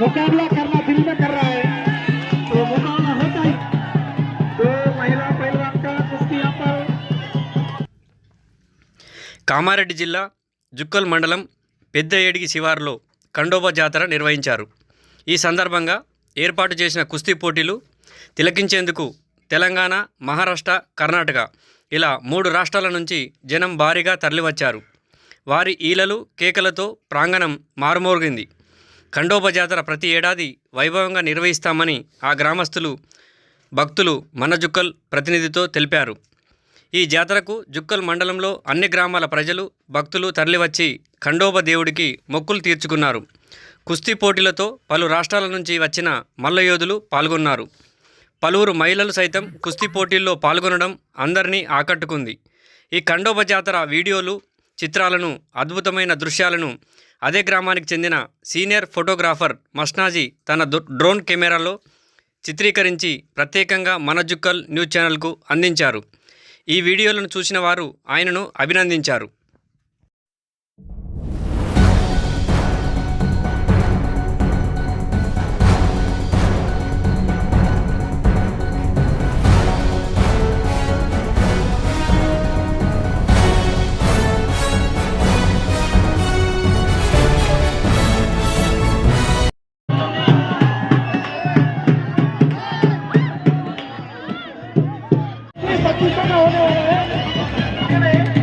मुकाबला करना दिल में कर रहा है तो मुकाबला होता ही दो महिला पहलवान का कुश्ती यहाँ पर కామారెడ్డి జిల్లా జుక్కల్ మండలం పెద్ద ఏడిగి శివారులో ఖండోబా జాతర నిర్వహించారు ఈ సందర్భంగా ఏర్పాటు చేసిన కుస్తీ పోటీలు తిలకించేందుకు తెలంగాణ మహారాష్ట్ర కర్ణాటక ఇలా మూడు రాష్ట్రాల నుంచి జనం భారీగా తరలివచ్చారు వారి ఈలలు కేకలతో ప్రాంగణం మారుమోగింది ఖండోబ జాతర ప్రతి ఏడాది వైభవంగా నిర్వహిస్తామని ఆ గ్రామస్తులు భక్తులు మన జుక్కల్ ప్రతినిధితో తెలిపారు. ఈ జాతరకు జుక్కల్ మండలంలో అన్ని గ్రామాల ప్రజలు భక్తులు తరలివచ్చి ఖండోబ దేవుడికి మొక్కులు తీర్చుకున్నారు. కుస్తీ పోటీలతో పలు రాష్ట్రాల నుంచి వచ్చిన మల్లయోధులు పాల్గొన్నారు. పలువురు మహిళలు సైతం కుస్తీ పోటీల్లో పాల్గొనడం అందరినీ ఆకట్టుకుంది. ఈ ఖండోబ జాతర వీడియోలు చిత్రాలను అద్భుతమైన దృశ్యాలను అదే గ్రామానికి చెందిన సీనియర్ ఫోటోగ్రాఫర్ మస్నాజీ తన డ్రోన్ కెమెరాలో చిత్రీకరించి ప్రత్యేకంగా మన జుక్కల్ న్యూస్ ఛానల్కు అందించారు. ఈ వీడియోలను చూసిన వారు ఆయనను అభినందించారు. Tu sei 哪